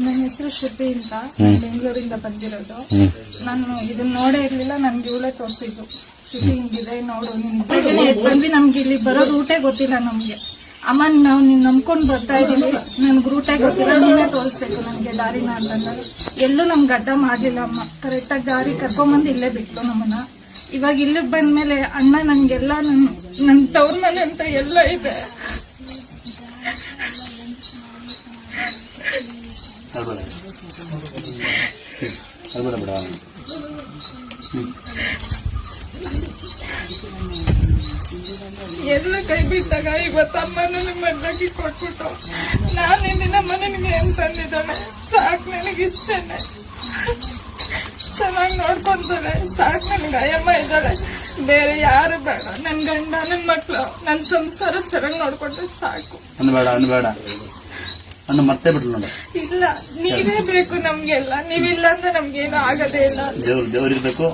ನನ್ನ ಹೆಸರು ಶುದ್ಧಿ ಅಂತ. ಬೆಂಗಳೂರಿಂದ ಬಂದಿರೋದು. ನಾನು ಇದನ್ನ ನೋಡೇ ಇರ್ಲಿಲ್ಲ ನನ್ಗೆ ಇವಳೇ ತೋರಿಸಿದ್ದು. ಶುದ್ಧಿ ಹಿಂಗಿದೆ ನೋಡು ನಿಮ್ಗೆ ಬಂದ್ವಿ. ನಮ್ಗೆ ಇಲ್ಲಿ ಬರೋ ರೂಟೇ ಗೊತ್ತಿಲ್ಲ ನಮ್ಗೆ. ಅಮ್ಮ ನಾವು ನೀನ್ ನಂಬ್ಕೊಂಡ್ ಬರ್ತಾ ಇದೀವಿ. ನನ್ಗೆ ರೂಟೇ ಗೊತ್ತಿಲ್ಲ ನೀನೇ ತೋರಿಸ್ಬೇಕು ನನ್ಗೆ ದಾರಿನ ಅಂತಂದ್ರೆ. ಎಲ್ಲೂ ನಮ್ಗೆ ಅಡ್ಡ ಮಾಡ್ಲಿಲ್ಲ ಅಮ್ಮ. ಕರೆಕ್ಟಾಗಿ ದಾರಿ ಕರ್ಕೊಂಬಂದು ಇಲ್ಲೇ ಬಿಟ್ಟು ನಮ್ಮನ್ನ. ಇವಾಗ ಇಲ್ಲಿಗೆ ಬಂದ್ಮೇಲೆ ಅಣ್ಣ ನನ್ಗೆಲ್ಲ ನನ್ ನನ್ ತವ್ರ ಮೇಲೆ ಅಂತ ಎಲ್ಲ ಇದೆ. ಅಳ್ಬೇಡ ಅಳ್ಬೇಡ ಬೇಡ ಎಲ್ಲ ಕೈ ಬಿಟ್ಟಾಗ ಇವತ್ತು ಅಮ್ಮನ ಮಡ್ಲಾಗಿ ಕೊಟ್ಬಿಟ್ಟು ನಾನು ಇಂದಿನ ಮನೆಗೆ ಏನ್ ತಂದಿದ್ದಾಳೆ ಸಾಕು ನನಗೆ ಇಷ್ಟನೇ. ಚೆನ್ನಾಗಿ ನೋಡ್ಕೊಂತಾನೆ. ಸಾಕು ನನ್ಗೆ ಅಯ್ಯಮ್ಮ ಇದ್ದಾಳೆ ಬೇರೆ ಯಾರು ಬೇಡ. ನನ್ನ ಗಂಡ ನನ್ನ ಮಕ್ಕಳು ನನ್ನ ಸಂಸಾರ ಚೆನ್ನಾಗಿ ನೋಡ್ಕೊಂಡ್ರೆ ಸಾಕು. ಅನ್ಬೇಡ ಅನ್ಬೇಡ. ಅನ್ನ ಮತ್ತೆ ಬಿಡಲ್ಲ ಇಲ್ಲ ನೀವೇ ಬೇಕು ನಮ್ಗೆಲ್ಲ. ನೀವಿಲ್ಲ ಅಂದ್ರೆ ನಮ್ಗೇನು ಆಗದೇ ಇಲ್ಲ ದೇವ್ರು ದೇವ್ರಿರ್ಬೇಕು